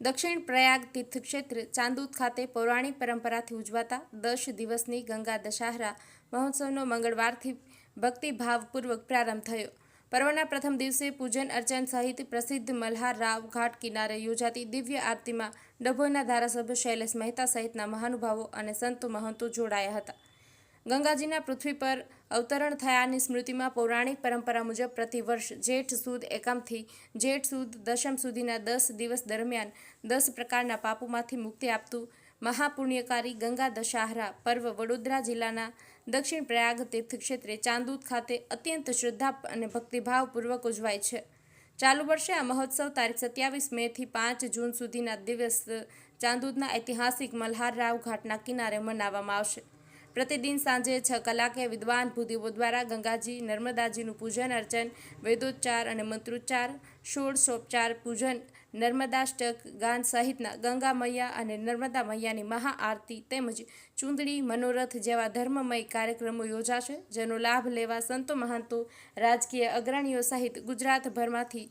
દક્ષિણ પ્રયાગ તીર્થક્ષેત્ર ચાંદૂત ખાતે પૌરાણિક પરંપરાથી ઉજવાતા દસ દિવસની ગંગા દશહરા મહોત્સવનો મંગળવારથી ભક્તિભાવપૂર્વક પ્રારંભ થયો. પર્વના પ્રથમ દિવસે પૂજન અર્ચન સહિત પ્રસિદ્ધ મલ્હાર રાવ ઘાટ કિનારે યોજાતી દિવ્ય આરતીમાં ડભોઈના ધારાસભ્ય શૈલેષ મહેતા સહિતના મહાનુભાવો અને સંતો મહંતો જોડાયા હતા. ગંગાજીના પૃથ્વી પર અવતરણ થયાની સ્મૃતિમાં પૌરાણિક પરંપરા મુજબ પ્રતિવર્ષ જેઠ સુદ એકામથી જેઠ સુદ દશમ સુધીના દસ દિવસ દરમિયાન દસ પ્રકારના પાપોમાંથી મુક્તિ આપતું મહાપુણ્યકારી ગંગા દશાહરા પર્વ વડોદરા જિલ્લાના દક્ષિણ પ્રયાગ તીર્થક્ષેત્રે ચાંદૂત ખાતે અત્યંત શ્રદ્ધા અને ભક્તિભાવપૂર્વક ઉજવાય છે. ચાલુ વર્ષે આ મહોત્સવ તારીખ સત્યાવીસ મેથી પાંચ જૂન સુધીના દિવસ ચાંદૂદના ઐતિહાસિક મલ્હાર રાવ ઘાટના કિનારે મનાવવામાં આવશે. પ્રતિદિન સાંજે છ કલાકે વિદ્વાન ભૂદેવો દ્વારા ગંગાજી, નર્મદાજીનું પૂજન અર્ચન, વેદોચ્ચાર અને મંત્રોચ્ચાર, ષોડશોપચાર પૂજન, નર્મદાષ્ટક ગાન સહિતના ગંગા મૈયા અને નર્મદા મૈયાની મહાઆરતી તેમજ ચૂંદડી, મનોરથ જેવા ધર્મમય કાર્યક્રમો યોજાશે, જેનો લાભ લેવા સંતો મહંતો, રાજકીય અગ્રણીઓ સહિત ગુજરાતભરમાંથી